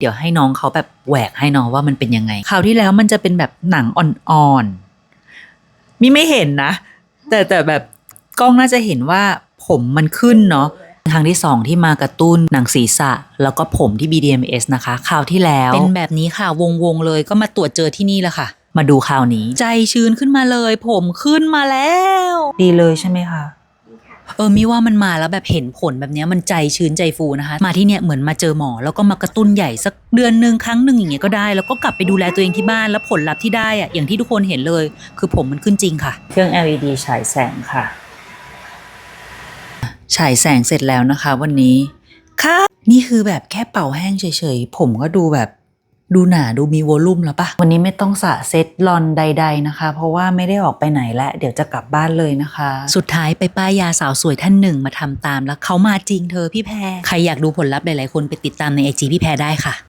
เดี๋ยวให้น้องเขาแบบแหวกให้น้องว่ามันเป็นยังไงคราวที่แล้วมันจะเป็นแบบหนังอ่อนๆมีไม่เห็นนะ แต่แต่แบบกล้องน่าจะเห็นว่าผมมันขึ้นเนาะครั้งที่สองที่มากระตุ้นหนังศีรษะ แล้วก็ผมที่ BDMS นะคะคราวที่แล้ว เป็นแบบนี้ค่ะวงวงๆเลยก็มาตรวจเจอที่นี่แหละค่ะ มาดูคราวนี้ ใจชื้นขึ้นมาเลย ผมขึ้นมาแล้ว ดีเลยใช่ไหมคะ เออมีว่ามันมาแล้วแบบเห็นผลแบบเนี้ยมันใจชื้นใจฟูนะคะ มาที่เนี่ยเหมือนมาเจอหมอแล้วก็มากระตุ้นใหญ่สักเดือนหนึ่งครั้งหนึ่งอย่างเงี้ยก็ได้ แล้วก็กลับไปดูแลตัวเองที่บ้านแล้วผลลัพธ์ที่ได้อะอย่างที่ทุกคนเห็นเลย คือผมมันขึ้นจริงค่ะ เครื่อง LED ฉายแสงค่ะ ฉายแสงเสร็จแล้วนะคะ วันนี้ค่ะนี่คือแบบแค่เป่าแห้งเฉยๆผมก็ดูแบบ ดูหนาดูมีวอลลุ่มแล้วปะวันนี้ไม่ต้องสระเซ็ตลอนใด ๆนะคะ เพราะว่าไม่ได้ออกไปไหนแล้วเดี๋ยวจะกลับบ้านเลยนะคะ สุดท้ายไปป้ายยาสาวสวยท่านหนึ่งมาทำตามแล้วเขามาจริงเธอพี่แพรใครอยากดูผลลัพธ์หลายๆคนไปติดตามในไอจีพี่แพรได้ค่ะ